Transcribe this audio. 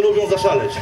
lubią zaszaleć.